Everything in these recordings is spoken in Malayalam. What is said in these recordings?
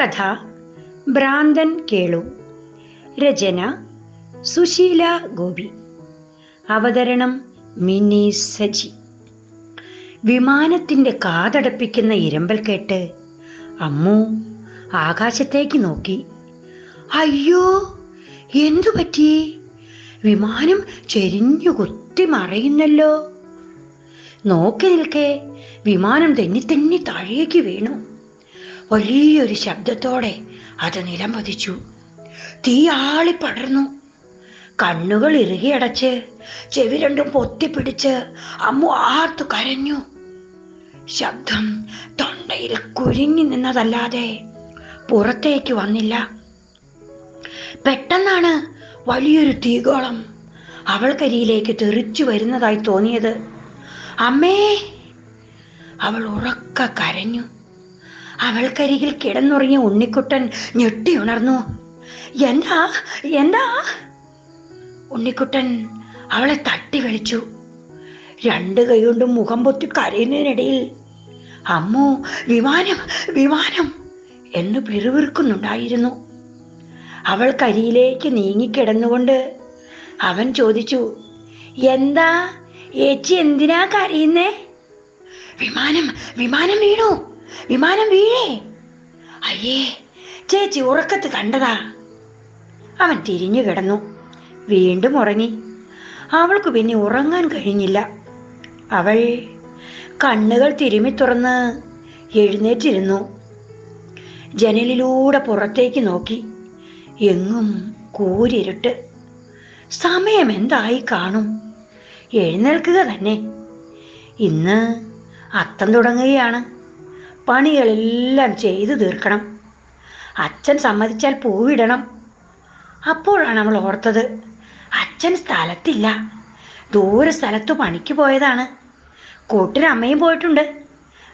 കഥ ഭ്രാന്തൻ കേളു. രചന സുശീല ഗോപി. അവതരണം മിനി സജി. വിമാനത്തിന്റെ കാതടപ്പിക്കുന്ന ഇരമ്പൽ കേട്ട് അമ്മു ആകാശത്തേക്ക് നോക്കി. അയ്യോ എന്തു പറ്റി? വിമാനം ചെരിഞ്ഞു കുത്തി മറയുന്നല്ലോ. നോക്കി നിൽക്കെ വിമാനം തെന്നി തെന്നി താഴേക്ക് വീണു. വലിയൊരു ശബ്ദത്തോടെ അത് നിലം പതിച്ചു തീ ആളിപ്പടർന്നു കണ്ണുകൾ ഇറുകിയടച്ച് ചെവി രണ്ടും പൊത്തിപ്പിടിച്ച് അമ്മു ആർത്തു കരഞ്ഞു. ശബ്ദം തൊണ്ടയിൽ കുരുങ്ങി നിന്നതല്ലാതെ പുറത്തേക്ക് വന്നില്ല. പെട്ടെന്നാണ് വലിയൊരു തീകോളം അവൾക്കരിയിലേക്ക് തെറിച്ചു വരുന്നതായി തോന്നിയത്. അമ്മേ! അവൾ ഉറക്ക കരഞ്ഞു. അവൾക്കരികിൽ കിടന്നുറങ്ങിയ ഉണ്ണിക്കുട്ടൻ ഞെട്ടി ഉണർന്നു. എന്താ? എന്താ? ഉണ്ണിക്കുട്ടൻ അവളെ തട്ടി വിളിച്ചു രണ്ട് കൈകൊണ്ടും മുഖം പൊത്തി കരയുന്നതിനിടയിൽ അമ്മു വിമാനം വിമാനം! എന്ന് പിറുവിറുക്കുന്നുണ്ടായിരുന്നു അവൾ കരിയിലേക്ക് നീങ്ങിക്കിടന്നുകൊണ്ട് അവൻ ചോദിച്ചു എന്താ? ഏച്ചി എന്തിനാ കരയുന്നേ? വിമാനം വിമാനം വീണു. വിമാനം വീഴേ. അയ്യേ ചേച്ചി ഉറക്കത്ത് കണ്ടതാ. അവൻ തിരിഞ്ഞു കിടന്നു. വീണ്ടും ഉറങ്ങി. അവൾക്ക് പിന്നെ ഉറങ്ങാൻ കഴിഞ്ഞില്ല. അവൾ കണ്ണുകൾ തിരുമി തുറന്ന് എഴുന്നേറ്റിരുന്നു. ജനലിലൂടെ പുറത്തേക്ക് നോക്കി. എങ്ങും കൂരിരുട്ട്. സമയം എന്തായി കാണും. എഴുന്നേൽക്കുക തന്നെ. ഇന്ന് അത്തം തുടങ്ങുകയാണ്. പണികളെല്ലാം ചെയ്തു തീർക്കണം. അച്ഛൻ സമ്മതിച്ചാൽ പൂവിടണം. അപ്പോഴാണ് നമ്മൾ ഓർത്തത് അച്ഛൻ സ്ഥലത്തില്ല. ദൂരെ സ്ഥലത്ത് പണിക്ക് പോയതാണ്. കൂട്ടിന് അമ്മയും പോയിട്ടുണ്ട്.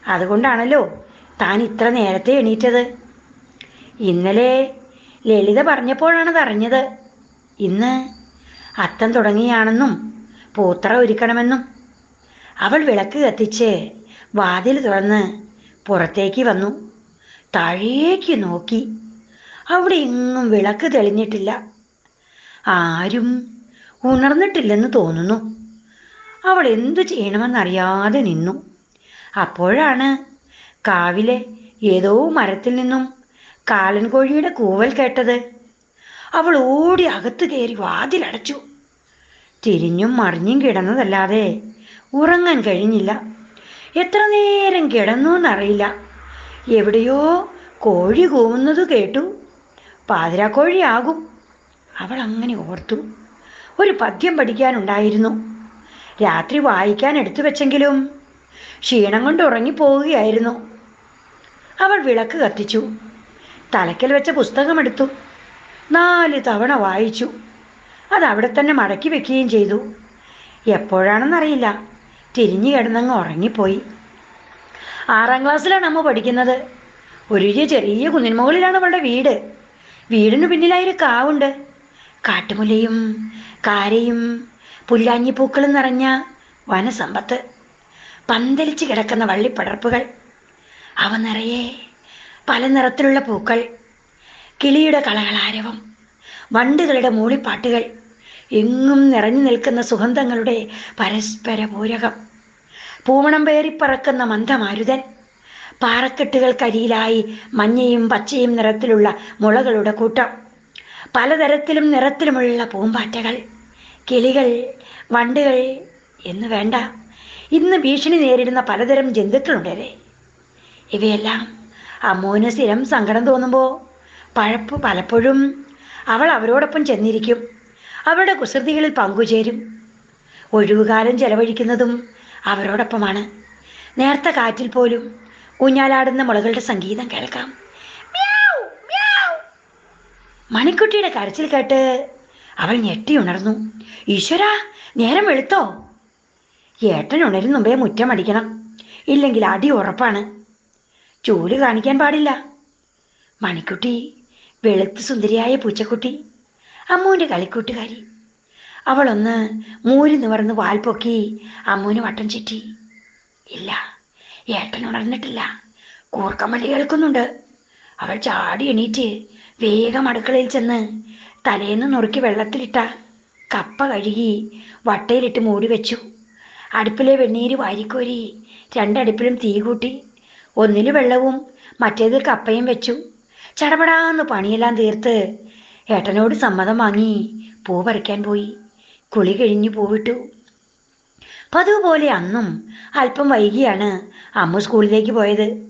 അതുകൊണ്ടാണല്ലോ താൻ ഇത്ര നേരത്തെ എണീറ്റത്. ഇന്നലെ ലളിത പറഞ്ഞപ്പോഴാണ് അറിഞ്ഞത്. ഇന്ന് അത്തം തുടങ്ങിയാണെന്നും പൂത്ര ഒരുക്കണമെന്നും. അവൾ വിളക്ക് കത്തിച്ച് വാതിൽ തുറന്ന് പുറത്തേക്ക് വന്നു. താഴേക്ക് നോക്കി. അവിടെ എങ്ങും വിളക്ക് തെളിഞ്ഞിട്ടില്ല. ആരും ഉണർന്നിട്ടില്ലെന്ന് തോന്നുന്നു. അവൾ എന്തു ചെയ്യണമെന്നറിയാതെ നിന്നു. അപ്പോഴാണ് കാവിലെ ഏതോ മരത്തിൽ നിന്നും കാലൻ കോഴിയുടെ കൂവൽ കേട്ടത്. അവൾ ഓടി അകത്ത് കയറി വാതിലടച്ചു. തിരിഞ്ഞും മറിഞ്ഞും കിടന്നതല്ലാതെ ഉറങ്ങാൻ കഴിഞ്ഞില്ല. എത്ര നേരം കിടന്നു എന്നറിയില്ല എവിടെയോ കോഴി കൂവുന്നത് കേട്ടു. പാതിരാക്കോഴിയാകും. അവൾ അങ്ങനെ ഓർത്തു. ഒരു പദ്യം പഠിക്കാനുണ്ടായിരുന്നു. രാത്രി വായിക്കാൻ എടുത്തു വെച്ചെങ്കിലും ക്ഷീണം കൊണ്ട് ഉറങ്ങിപ്പോവുകയായിരുന്നു. അവൾ വിളക്ക് കത്തിച്ചു. തലക്കൽ വെച്ച പുസ്തകമെടുത്തു. നാല് തവണ വായിച്ചു. അത് അവിടെ തന്നെ മടക്കി വെക്കുകയും ചെയ്തു. എപ്പോഴാണെന്നറിയില്ല. തിരിഞ്ഞു കിടന്നങ്ങ് ഉറങ്ങിപ്പോയി. ആറാം ക്ലാസ്സിലാണ് അമ്മ പഠിക്കുന്നത്. ഒരു ചെറിയ കുന്നിന്മുകളിലാണ് അവളുടെ വീട്. വീടിന് പിന്നിലായൊരു കാവുണ്ട്. കാട്ടുമുലയും കാരയും പുല്ലാഞ്ഞിപ്പൂക്കളും നിറഞ്ഞ വനസമ്പത്ത് പന്തലിച്ച് കിടക്കുന്ന വള്ളിപ്പടർപ്പുകൾ അവ നിറയെ പല നിറത്തിലുള്ള പൂക്കൾ കിളിയുടെ കളകളാരവം വണ്ടുകളുടെ മൂളിപ്പാട്ടുകൾ എങ്ങും നിറഞ്ഞു നിൽക്കുന്ന സുഗന്ധങ്ങളുടെ പരസ്പര പൂരകം. പൂമണം പേറിപ്പറക്കുന്ന മന്ദമാരുതൻ. പാറക്കെട്ടുകൾക്കരിയിലായി മഞ്ഞയും പച്ചയും നിറത്തിലുള്ള മുളകളുടെ കൂട്ടം. പലതരത്തിലും നിറത്തിലുമുള്ള പൂമ്പാറ്റകൾ. കിളികൾ വണ്ടുകൾ എന്ന് വേണ്ട. ഇന്ന് ഭീഷണി നേരിടുന്ന പലതരം ജന്തുക്കളുണ്ടല്ലേ ഇവയെല്ലാം അമ്മൂന് സ്ഥിരം സങ്കടം തോന്നുമ്പോൾ പഴപ്പ് പലപ്പോഴും അവൾ അവരോടൊപ്പം ചെന്നിരിക്കും. അവരുടെ കുസൃതികളിൽ പങ്കുചേരും. ഒഴിവുകാലം ചെലവഴിക്കുന്നതും അവരോടൊപ്പമാണ്. നേർത്ത കാറ്റിൽ പോലും ഊഞ്ഞാലാടുന്ന മുളകളുടെ സംഗീതം കേൾക്കാം. മണിക്കുട്ടിയുടെ കരച്ചിൽ കേട്ട് അവൾ ഞെട്ടി ഉണർന്നു. ഈശ്വര നേരം വെളുത്തോ? ഏട്ടൻ ഉണരും മുമ്പേ മുറ്റം അടിക്കണം. ഇല്ലെങ്കിൽ അടി ഉറപ്പാണ്. ചൂൽ കാണിക്കാൻ പാടില്ല. മണിക്കുട്ടി വെളുത്ത് സുന്ദരിയായ പൂച്ചക്കുട്ടി അമ്മൂന്റെ കളിക്കൂട്ടുകാരി. അവളൊന്ന് മൂരി നിവർന്ന് വാൽപ്പൊക്കി അമ്മുവിന് വട്ടം ചുറ്റി. ഇല്ല ഏട്ടൻ ഉണർന്നിട്ടില്ല. കൂർക്കമ്മലി കേൾക്കുന്നുണ്ട്. അവൾ ചാടി എണീറ്റ് വേഗം അടുക്കളയിൽ ചെന്ന് തലേന്ന് നുറുക്കി വെള്ളത്തിലിട്ട കപ്പ കഴുകി വട്ടയിലിട്ട് മൂടി വെച്ചു. അടുപ്പിലെ വെണ്ണീര് വാരിക്കോരി രണ്ടടുപ്പിലും തീ കൂട്ടി. ഒന്നിൽ വെള്ളവും മറ്റേതിൽ കപ്പയും വെച്ചു. ചടപടാന്ന് പണിയെല്ലാം തീർത്ത് ഏട്ടനോട് സമ്മതം വാങ്ങി. പൂ പറിക്കാൻ പോയി. കുളി കഴിഞ്ഞ് പൂവിട്ടു. പതിവ് പോലെ അന്നും അല്പം വൈകിയാണ് അമ്മു സ്കൂളിലേക്ക് പോയത്.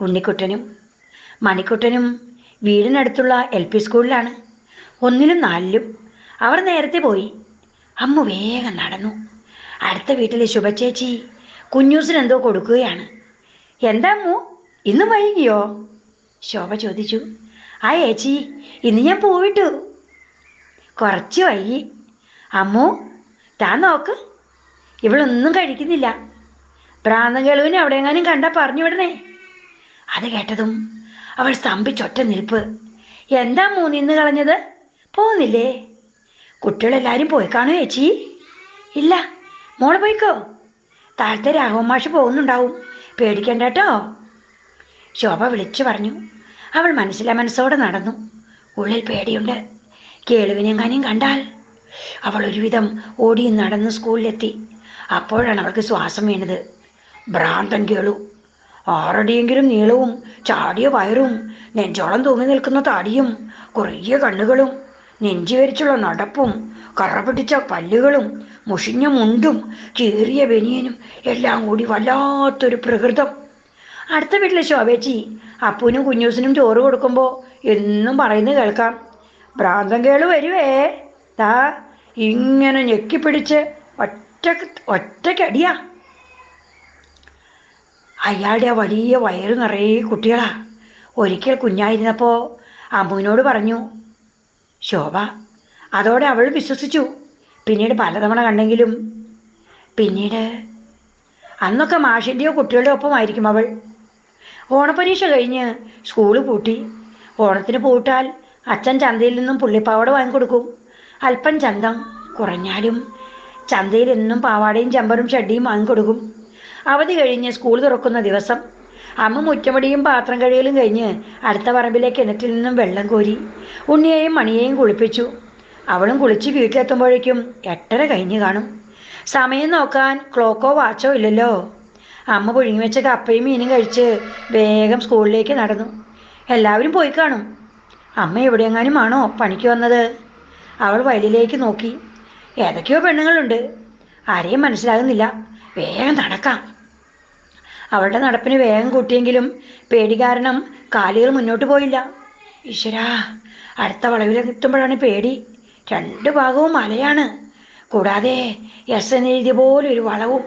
ഉണ്ണിക്കുട്ടനും മണിക്കുട്ടനും വീടിനടുത്തുള്ള എൽ പി സ്കൂളിലാണ്. ഒന്നിലും നാലിലും അവർ നേരത്തെ പോയി. അമ്മു വേഗം നടന്നു. അടുത്ത വീട്ടിലെ ശുഭചേച്ചി കുഞ്ഞൂസിന് എന്തോ കൊടുക്കുകയാണ്. എന്താ അമ്മു? ഇന്ന് വൈകിയോ? ശോഭ ചോദിച്ചു. ആ ഏച്ചി ഇന്ന് ഞാൻ പോയിട്ടു. കുറച്ച് വൈകി. അമ്മു താൻ നോക്ക്. ഇവളൊന്നും കഴിക്കുന്നില്ല. ഭ്രാന്തൻ കേളുവിനെ എവിടെയെങ്ങാനും കണ്ട പറഞ്ഞു വിടണേ. അത് കേട്ടതും അവൾ സ്തംഭിച്ചൊറ്റ നിൽപ്പ്. എന്താ മൂന്നിന്ന് കളഞ്ഞത്? പോകുന്നില്ലേ കുട്ടികളെല്ലാരും പോയി കാണൂ ചേച്ചി ഇല്ല മോൾ പോയിക്കോ. താഴത്തെ രാഘവൻ മാഷ് പോകുന്നുണ്ടാവും. പേടിക്കണ്ട കേട്ടോ. ശോഭ വിളിച്ചു പറഞ്ഞു. അവൾ മനസ്സിലെ മനസ്സോടെ നടന്നു. ഉള്ളിൽ പേടിയുണ്ട്. കേളുവിനെങ്ങാനും കണ്ടാൽ അവൾ ഒരുവിധം ഓടി നടന്ന് സ്കൂളിലെത്തി. അപ്പോഴാണ് അവൾക്ക് ശ്വാസം വീണത്. ഭ്രാന്തൻ കേളു. ആറടിയെങ്കിലും നീളവും ചാടിയ വയറും നെഞ്ചോളം തൂങ്ങി നിൽക്കുന്ന താടിയും കുറേ കണ്ണുകളും നെഞ്ചുവരിച്ചുള്ള നടപ്പും കറ പിടിച്ച പല്ലുകളും മുഷിഞ്ഞ മുണ്ടും കീറിയ ബനിയനും എല്ലാം കൂടി വല്ലാത്തൊരു പ്രകൃതം. അടുത്ത വീട്ടിലെ ശോഭേച്ചി അപ്പൂനും കുഞ്ഞൂസിനും ചോറ് കൊടുക്കുമ്പോൾ എന്നും പറയുന്നു കേൾക്കാം. ഭ്രാന്തൻ കേൾ വരുവേ. താ ഇങ്ങനെ ഞെക്കിപ്പിടിച്ച് ഒറ്റ ഒറ്റക്കടിയാ അയാളുടെ ആ വലിയ വയറ് നിറയെ കുട്ടികളാ. ഒരിക്കൽ കുഞ്ഞായിരുന്നപ്പോൾ അമ്മുവിനോട് പറഞ്ഞു ശോഭ അതോടെ അവൾ വിശ്വസിച്ചു. പിന്നീട് പലതവണ കണ്ടെങ്കിലും പിന്നീട് അന്നൊക്കെ മാഷിന്റെയോ കുട്ടികളുടെയോ ഒപ്പമായിരിക്കും അവൾ. ഓണപ്പരീക്ഷ കഴിഞ്ഞ് സ്കൂൾ പൂട്ടി. ഓണത്തിന് പൂട്ടാൽ അച്ഛൻ ചന്തയിൽ നിന്നും പുള്ളിപ്പാവട വാങ്ങിക്കൊടുക്കും. അല്പം ചന്തം കുറഞ്ഞാലും ചന്തയിൽ എന്നും പാവാടയും ചമ്പറും ഷഡ്ഡിയും വാങ്ങിക്കൊടുക്കും. അവധി കഴിഞ്ഞ് സ്കൂൾ തുറക്കുന്ന ദിവസം അമ്മ മുറ്റമടിയും പാത്രം കഴിയലും കഴിഞ്ഞ് അടുത്ത പറമ്പിലെ കിണറ്റിൽ നിന്നും വെള്ളം കോരി ഉണ്ണിയെയും മണിയെയും കുളിപ്പിച്ചു. അവളും കുളിച്ച് വീട്ടിലെത്തുമ്പോഴേക്കും എട്ടര കഴിഞ്ഞ് കാണും. സമയം നോക്കാൻ ക്ലോക്കോ വാച്ചോ ഇല്ലല്ലോ. അമ്മ പുഴുങ്ങി വെച്ച കപ്പയും മീനും കഴിച്ച് വേഗം സ്കൂളിലേക്ക് നടന്നു. എല്ലാവരും പോയി കാണും. അമ്മ എവിടെയെങ്ങാനും ആണോ പണിക്ക് വന്നത്. അവൾ വയലിലേക്ക് നോക്കി. ഏതൊക്കെയോ പെണ്ണുങ്ങളുണ്ട്. ആരെയും മനസ്സിലാകുന്നില്ല. വേഗം നടക്കാം. അവളുടെ നടപ്പിന് വേഗം കൂട്ടിയെങ്കിലും പേടി കാരണം കാലുകൾ മുന്നോട്ട് പോയില്ല. ഈശ്വരാ അടുത്ത വളവിലെത്തുമ്പോഴാണ് പേടി. രണ്ട് ഭാഗവും മലയാണ്. കൂടാതെ എസ് എന്ന് എഴുതിയ പോലെ ഒരു വളവും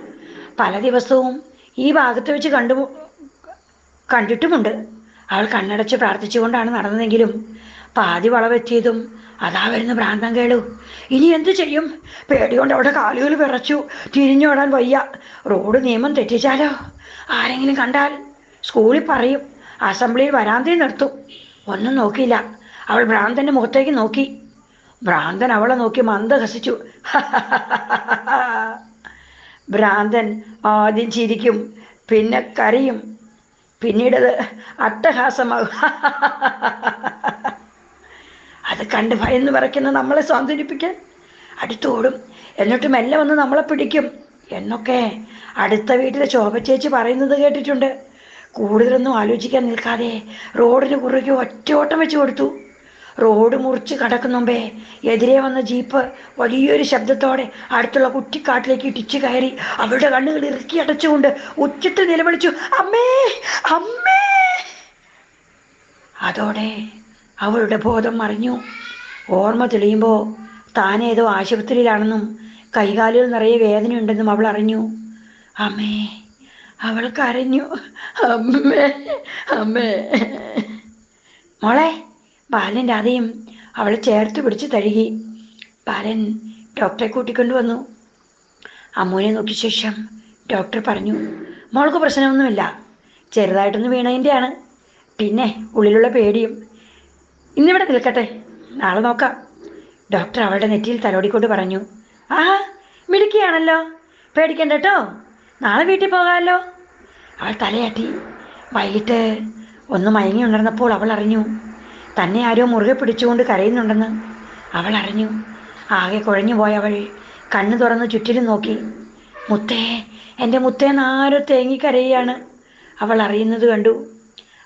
പല ദിവസവും ഈ ഭാഗത്ത് വെച്ച് കണ്ടു കണ്ടിട്ടുമുണ്ട്. അവൾ കണ്ണടച്ച് പ്രാർത്ഥിച്ചുകൊണ്ടാണ് നടന്നതെങ്കിലും പാതി വളവെത്തിയതും അതാ വരുന്ന ഭ്രാന്തം കേളു. ഇനി എന്തു ചെയ്യും? പേടികൊണ്ട് അവിടെ കാലുകൾ വിറച്ചു തിരിഞ്ഞോടാൻ വയ്യ. റോഡ് നിയമം തെറ്റിച്ചാലോ? ആരെങ്കിലും കണ്ടാൽ സ്കൂളിൽ പറയും. അസംബ്ലിയിൽ വരാന്തയിൽ നിർത്തും. ഒന്നും നോക്കിയില്ല. അവൾ ഭ്രാന്തന്റെ മുഖത്തേക്ക് നോക്കി. ഭ്രാന്തൻ അവളെ നോക്കി മന്ദഹസിച്ചു. ഭ്രാന്തൻ ആദ്യം ചിരിക്കും പിന്നെ കരയും. പിന്നീടത് അട്ടഹാസമാകും അത് കണ്ട് ഭയന്ന് പറയ്ക്കുന്ന നമ്മളെ സ്വാന്തനിപ്പിക്കാൻ അടുത്തോടും എന്നിട്ട് മെല്ലെ വന്ന് നമ്മളെ പിടിക്കും. എന്നൊക്കെ അടുത്ത വീട്ടിലെ ശോഭച്ചേച്ചി പറയുന്നത് കേട്ടിട്ടുണ്ട്. കൂടുതലൊന്നും ആലോചിക്കാൻ നിൽക്കാതെ റോഡിന് കുറുകെ ഒറ്റ ഓട്ടം വെച്ച് കൊടുത്തു. റോഡ് മുറിച്ച് കടക്കുന്നുമ്പേ എതിരെ വന്ന ജീപ്പ് വലിയൊരു ശബ്ദത്തോടെ അടുത്തുള്ള കുറ്റിക്കാട്ടിലേക്ക് ഇടിച്ചു കയറി അവരുടെ കണ്ണുകൾ ഇറുക്കി അടച്ചുകൊണ്ട് ഉച്ചത്തിൽ നിലവിളിച്ചു അമ്മേ അമ്മേ! അതോടെ അവളുടെ ബോധം മറിഞ്ഞു. ഓർമ്മ തെളിയുമ്പോൾ താനേതോ ആശുപത്രിയിലാണെന്നും കൈകാലുകൾ നിറയെ വേദനയുണ്ടെന്നും അവൾ അറിഞ്ഞു. അമ്മേ അവൾ കരഞ്ഞു. അമ്മേ അമ്മേ. മോളെ ബാലൻ രാധയും അവളെ ചേർത്ത് പിടിച്ച് തഴുകി. ബാലൻ ഡോക്ടറെ കൂട്ടിക്കൊണ്ടു വന്നു. അമ്മൂനെ നോക്കിയ ശേഷം ഡോക്ടർ പറഞ്ഞു മോൾക്ക് പ്രശ്നമൊന്നുമില്ല. ചെറുതായിട്ടൊന്ന് വീണതിന്റെയാണ് പിന്നെ ഉള്ളിലുള്ള പേടിയും. ഇന്നിവിടെ നിൽക്കട്ടെ. നാളെ നോക്കാം. ഡോക്ടർ അവളുടെ നെറ്റിയിൽ തലോടിക്കൊണ്ട് പറഞ്ഞു ആ മിടുക്കിയാണല്ലോ. പേടിക്കണ്ട കേട്ടോ. നാളെ വീട്ടിൽ പോകാമല്ലോ. അവൾ തലയാട്ടി. വൈകിട്ട് ഒന്ന് മയങ്ങി ഉണർന്നപ്പോൾ അവൾ അറിഞ്ഞു തന്നെ ആരോ മുറുകെ പിടിച്ചുകൊണ്ട് കരയുന്നുണ്ടെന്ന് അവൾ അറിഞ്ഞു. ആകെ കുഴഞ്ഞു പോയ അവൾ കണ്ണു തുറന്ന് ചുറ്റിലും നോക്കി. മുത്തേ എന്റെ മുത്തേ നാരോ തേങ്ങിക്കരയുകയാണ്. അവൾ അറിയുന്നത് കണ്ടു.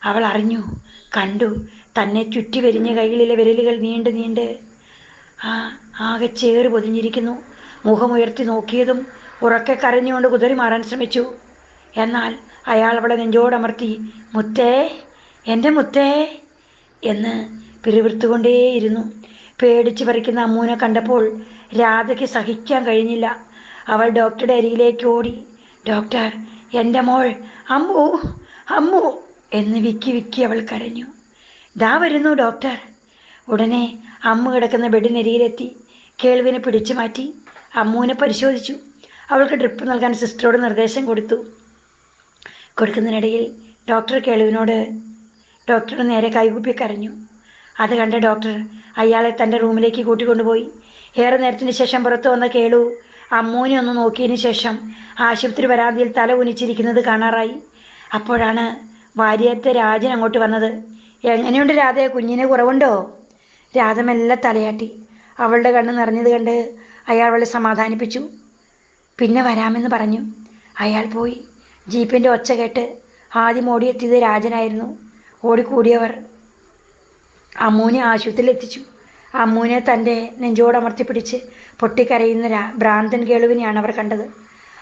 അവൾ അറിഞ്ഞു. കണ്ടു. തന്നെ ചുറ്റി വരിഞ്ഞ കൈകളിലെ വിരലുകൾ നീണ്ട് നീണ്ട് ആ ആകെ ചേറ് പൊതിഞ്ഞിരിക്കുന്നു. മുഖമുയർത്തി നോക്കിയതും ഉറക്കെ കരഞ്ഞുകൊണ്ട് കുതിരി മാറാൻ ശ്രമിച്ചു. എന്നാൽ അയാൾ അവളെ നെഞ്ചോടമർത്തി മുത്തേ എന്റെ മുത്തേ എന്ന് പിറുവിർത്തുകൊണ്ടേയിരുന്നു പേടിച്ചു പറിക്കുന്ന അമ്മൂനെ കണ്ടപ്പോൾ രാധയ്ക്ക് സഹിക്കാൻ കഴിഞ്ഞില്ല. അവൾ ഡോക്ടറുടെ അരിയിലേക്ക് ഓടി ഡോക്ടർ എന്റെ മോൾ അമ്മു അമ്മു എന്ന് വിക്കി വിക്കി അവൾ കരഞ്ഞു. ദാ വരുന്നു ഡോക്ടർ. ഉടനെ അമ്മ കിടക്കുന്ന ബെഡിനരിയിലെത്തി കേൾവിനെ പിടിച്ചു മാറ്റി അമ്മുവിനെ പരിശോധിച്ചു. അവൾക്ക് ഡ്രിപ്പ് നൽകാൻ സിസ്റ്ററോട് നിർദ്ദേശം കൊടുത്തു. കൊടുക്കുന്നതിനിടയിൽ ഡോക്ടർ കേളുവിനോട് ഡോക്ടറുടെ നേരെ കൈകുപ്പി കരഞ്ഞു. അത് കണ്ട ഡോക്ടർ അയാളെ തന്റെ റൂമിലേക്ക് കൂട്ടിക്കൊണ്ടുപോയി. ഏറെ നേരത്തിന് ശേഷം പുറത്തു വന്ന കേളു അമ്മൂനെ ഒന്ന് നോക്കിയതിന് ശേഷം ആശുപത്രി വരാതിയിൽ തല ഉനിച്ചിരിക്കുന്നത് കാണാറായി. അപ്പോഴാണ് ഭാര്യത്തെ രാജൻ അങ്ങോട്ട് വന്നത്. എങ്ങനെയുണ്ട് രാധയെ കുഞ്ഞിനെ കുറവുണ്ടോ? രാധ മെല്ലെ തലയാട്ടി. അവളുടെ കണ്ണ് നിറഞ്ഞത് കണ്ട് അയാൾ അവളെ സമാധാനിപ്പിച്ചു. പിന്നെ വരാമെന്ന് പറഞ്ഞു. അയാൾ പോയി. ജീപ്പിന്റെ ഒച്ച കേട്ട് ആദ്യം ഓടിയെത്തിയത് രാജനായിരുന്നു. ഓടിക്കൂടിയവർ. അമ്മൂനെ ആശുപത്രിയിൽ എത്തിച്ചു അമ്മൂനെ തന്റെ നെഞ്ചോടമർത്തി പിടിച്ച് പൊട്ടിക്കരയുന്ന ഭ്രാന്തൻ കേളുവിനെയാണ് അവർ കണ്ടത്.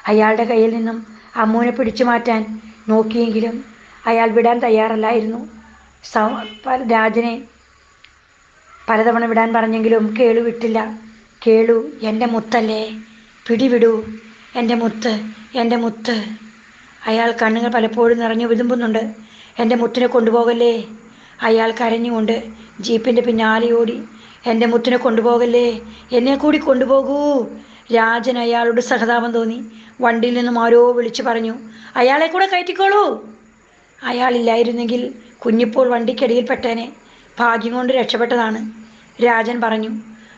അയാളുടെ കയ്യിൽ നിന്നും അമ്മൂനെ പിടിച്ചു മാറ്റാൻ നോക്കിയെങ്കിലും അയാൾ വിടാൻ തയ്യാറല്ലായിരുന്നു. സൗ രാജനെ പലതവണ വിടാൻ പറഞ്ഞെങ്കിലും കേളു വിട്ടില്ല. കേളു എന്റെ മുത്തല്ലേ? പിടിവിടൂ. എന്റെ മുത്ത് എന്റെ മുത്ത്. അയാൾ കണ്ണുകൾ പലപ്പോഴും നിറഞ്ഞു വിതുമ്പുന്നുണ്ട്. എന്റെ മുത്തിനെ കൊണ്ടുപോകല്ലേ? അയാൾ കരഞ്ഞുകൊണ്ട് ജീപ്പിന്റെ പിന്നാലെ ഓടി എന്റെ മുത്തിനെ കൊണ്ടുപോകല്ലേ? എന്നെ കൂടി കൊണ്ടുപോകൂ. രാജൻ അയാളോട് സഹതാപം തോന്നി. വണ്ടിയിൽ നിന്നും ആരോ വിളിച്ചു പറഞ്ഞു അയാളെ കൂടെ കയറ്റിക്കോളൂ. അയാളില്ലായിരുന്നെങ്കിൽ കുഞ്ഞിപ്പോൾ വണ്ടിക്കടിയിൽ പെട്ടേനെ. ഭാഗ്യം കൊണ്ട് രക്ഷപ്പെട്ടതാണ്. രാജൻ പറഞ്ഞു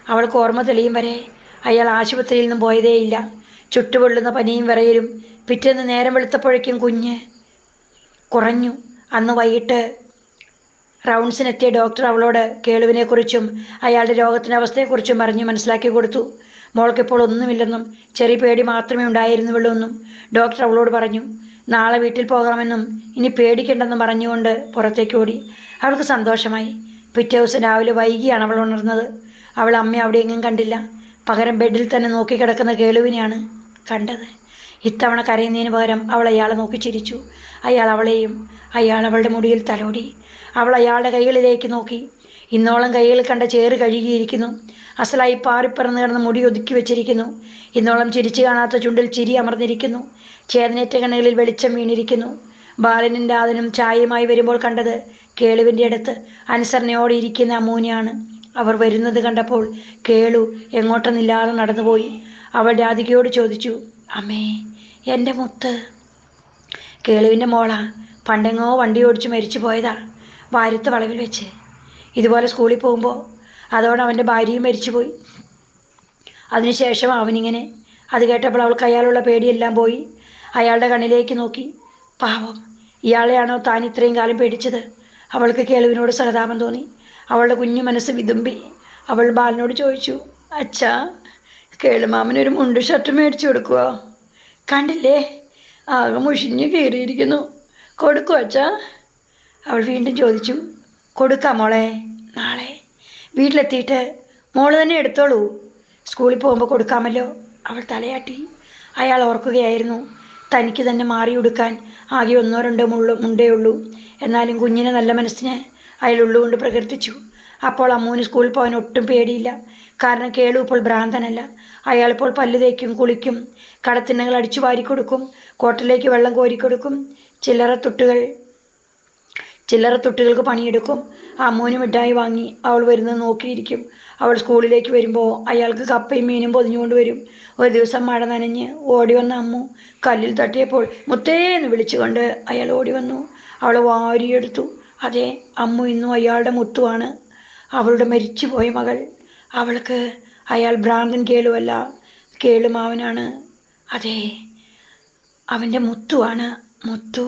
അവൾക്ക് ഓർമ്മ തെളിയും വരെ അയാൾ ആശുപത്രിയിൽ നിന്നും പോയതേയില്ല ചുട്ടുപൊള്ളുന്ന പനിയും വിറയലും പിറ്റേന്ന് നേരം വെളുത്തപ്പോഴേക്കും കുഞ്ഞ് കുറഞ്ഞു. അന്ന് വൈകിട്ട് റൗണ്ട്സിനെത്തിയ ഡോക്ടർ അവളോട് കേളുവിനെക്കുറിച്ചും അയാളുടെ രോഗത്തിന്റെ അവസ്ഥയെക്കുറിച്ചും പറഞ്ഞ് മനസ്സിലാക്കി കൊടുത്തു. മോൾക്കിപ്പോൾ ഒന്നുമില്ലെന്നും ചെറിയ പേടി മാത്രമേ ഉണ്ടായിരുന്നുള്ളൂ എന്നും ഡോക്ടർ അവളോട് പറഞ്ഞു. നാളെ വീട്ടിൽ പോകാമെന്നും ഇനി പേടിക്കണ്ടെന്നും പറഞ്ഞുകൊണ്ട് പുറത്തേക്ക് ഓടി. അവൾക്ക് സന്തോഷമായി. പിറ്റേ ദിവസം രാവിലെ വൈകിയാണ് അവൾ ഉണർന്നത്. അവൾ അമ്മ അവിടെ എങ്ങും കണ്ടില്ല. പകരം ബെഡിൽ തന്നെ നോക്കി കിടക്കുന്ന കേളുവിനെയാണ് കണ്ടത്. ഇത്തവണ കരയുന്നതിന് പകരം അവൾ അയാളെ നോക്കി ചിരിച്ചു. അയാൾ അവളെയും അയാൾ അവളുടെ മുടിയിൽ തലോടി. അവൾ അയാളുടെ കൈകളിലേക്ക് നോക്കി. ഇന്നോളം കൈകൾ കണ്ട ചേറ് കഴുകിയിരിക്കുന്നു. അസലായി പാറിപ്പറന്ന് കിടന്ന് മുടി ഒതുക്കി വെച്ചിരിക്കുന്നു. ഇന്നോളം ചിരിച്ചു കാണാത്ത ചുണ്ടിൽ ചിരി അമർന്നിരിക്കുന്നു. ചേതനേറ്റ കണ്ണുകളിൽ വെളിച്ചം വീണിരിക്കുന്നു. ബാലനും രാധനും ചായയുമായി വരുമ്പോൾ കണ്ടത് കേളുവിന്റെ അടുത്ത് അനുസരണയോടെ ഇരിക്കുന്ന അമ്മൂനെയാണ്. അവർ വരുന്നത് കണ്ടപ്പോൾ കേളു എങ്ങോട്ടെന്നില്ലാതെ നടന്നുപോയി. അവൾ രാധികയോട് ചോദിച്ചു അമ്മേ എന്റെ മുത്ത്. കേളുവിന്റെ മോളാ പണ്ടെങ്ങോ വണ്ടി ഓടിച്ച് മരിച്ചു പോയതാ വാരത്ത് വളവിൽ വെച്ച്. ഇതുപോലെ സ്കൂളിൽ പോകുമ്പോൾ അതോടെ അവന്റെ ഭാര്യയും മരിച്ചുപോയി. അതിനുശേഷം അവനിങ്ങനെ അത് കേട്ടപ്പോൾ അവൾക്ക് അയാളുള്ള പേടിയെല്ലാം പോയി. അയാളുടെ കണ്ണിലേക്ക് നോക്കി പാവം ഇയാളെയാണോ താൻ ഇത്രയും കാലം പേടിച്ചത്? അവൾക്ക് കേളുവിനോട് സഹതാപം തോന്നി. അവളുടെ കുഞ്ഞു മനസ്സ് വിതുമ്പി അവൾ ബാലനോട് ചോദിച്ചു അച്ഛാ കേളുമാമനൊരു മുണ്ട് ഷർട്ട് മേടിച്ചു കൊടുക്കുക കണ്ടില്ലേ? ആകെ മുഷിഞ്ഞ് കയറിയിരിക്കുന്നു കൊടുക്കുക അച്ഛാ. അവൾ വീണ്ടും ചോദിച്ചു. കൊടുക്കാം മോളെ. നാളെ. വീട്ടിലെത്തിയിട്ട് മോൾ തന്നെ എടുത്തോളൂ. സ്കൂളിൽ പോകുമ്പോൾ കൊടുക്കാമല്ലോ. അവൾ തലയാട്ടി. അയാൾ ഓർക്കുകയായിരുന്നു. തനിക്ക് തന്നെ മാറി ഉടുക്കാൻ ആകെ ഒന്നോ രണ്ടോ മുള്ളു മുണ്ടേ ഉള്ളൂ. എന്നാലും കുഞ്ഞിനെ നല്ല മനസ്സിന് അയാൾ ഉള്ളുകൊണ്ട് പ്രകീർത്തിച്ചു. അപ്പോൾ അമ്മൂന് സ്കൂളിൽ പോകാൻ ഒട്ടും പേടിയില്ല. കാരണം കേളു ഇപ്പോൾ ഭ്രാന്തനല്ല. അയാൾ ഇപ്പോൾ പല്ല് തേക്കും കുളിക്കും കടത്തിണ്ണകൾ അടിച്ചു വാരിക്കൊടുക്കും കോട്ടിലേക്ക് വെള്ളം കോരിക്കൊടുക്കും ചില്ലറ തുട്ടുകൾ ചില്ലറ തൊട്ടുകൾക്ക് പണിയെടുക്കും. അമ്മൂന് മിഠായി വാങ്ങി അവൾ വരുന്നത് നോക്കിയിരിക്കും. അവൾ സ്കൂളിലേക്ക് വരുമ്പോൾ അയാൾക്ക് കപ്പയും മീനും പൊതിഞ്ഞുകൊണ്ട് വരും. ഒരു ദിവസം മഴ നനഞ്ഞ് ഓടി വന്ന അമ്മു കല്ലിൽ തട്ടിയപ്പോൾ മുത്തേ എന്ന് വിളിച്ചുകൊണ്ട് അയാൾ ഓടി വന്നു. അവളെ വാരിയെടുത്തു. അതെ അമ്മു ഇന്നും അയാളുടെ മുത്തുവാണ്. അവളുടെ മരിച്ചുപോയ മകൾ. അവൾക്ക് അയാൾ ഭ്രാന്തൻ കേളുവല്ല. കേളുമാവനാണ്. അതെ അവന്റെ മുത്തുവാണ് മുത്തു.